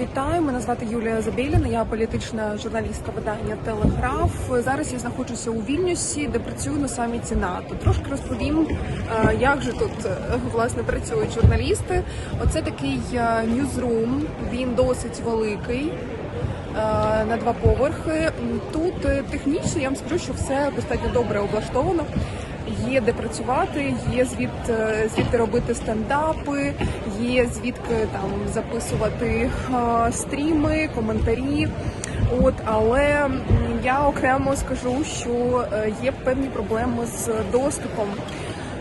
Вітаю, мене звати Юлія Забєліна, я політична журналістка видання Телеграф. Зараз я знаходжуся у Вільнюсі, де працюю на саміті НАТО. Трошки розповім, як же тут е, власне працюють журналісти. Оце такий е, ньюзрум, він досить великий. е, На два поверхи. Тут технічно я вам скажу, що все достатньо добре облаштовано. Є де працювати, є звід, е, звідти робити стендапи, є звідки там записувати е, стріми, коментарі. От, але я окремо скажу, що е, є певні проблеми з доступом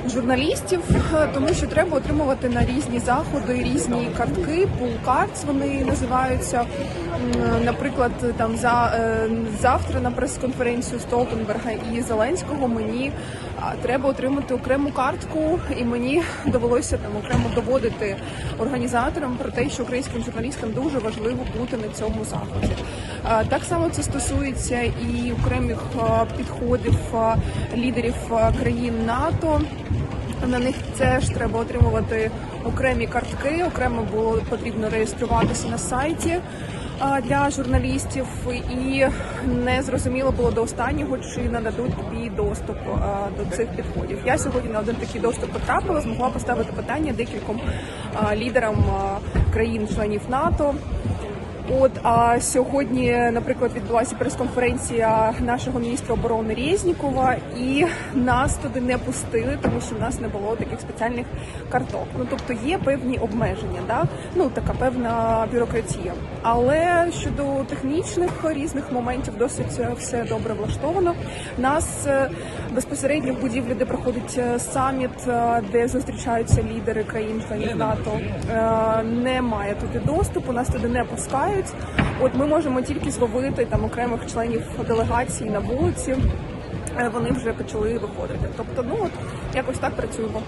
журналістів, тому що треба отримувати на різні заходи різні картки, пул-картс вони називаються. Наприклад, там за е, завтра на прес-конференцію Столтенберга і Зеленського мені треба отримати окрему картку, і мені довелося там окремо доводити організаторам про те, що українським журналістам дуже важливо бути на цьому заході. Так само це стосується і окремих підходів лідерів країн НАТО. На них теж треба отримувати окремі картки. Окремо було потрібно реєструватися на сайті для журналістів, і не зрозуміло було до останнього, чи нададуть тобі доступ до цих підходів. Я сьогодні на один такий доступ потрапила, змогла поставити питання декільком лідерам країн-членів НАТО. От а сьогодні, наприклад, відбулася прес-конференція нашого міністра оборони Резнікова, і нас туди не пустили, тому що в нас не було таких спеціальних карток. Ну тобто є певні обмеження, да ну така певна бюрократія. Але щодо технічних різних моментів, досить е, все добре влаштовано. Нас е, безпосередньо в будівлі, де проходить е, саміт, де зустрічаються лідери країн-членів НАТО, е, немає туди доступу. Нас туди не пускають. От ми можемо тільки зловити там окремих членів делегації на вулиці. Е, Вони вже почали виходити. Тобто, ну от якось так працюємо.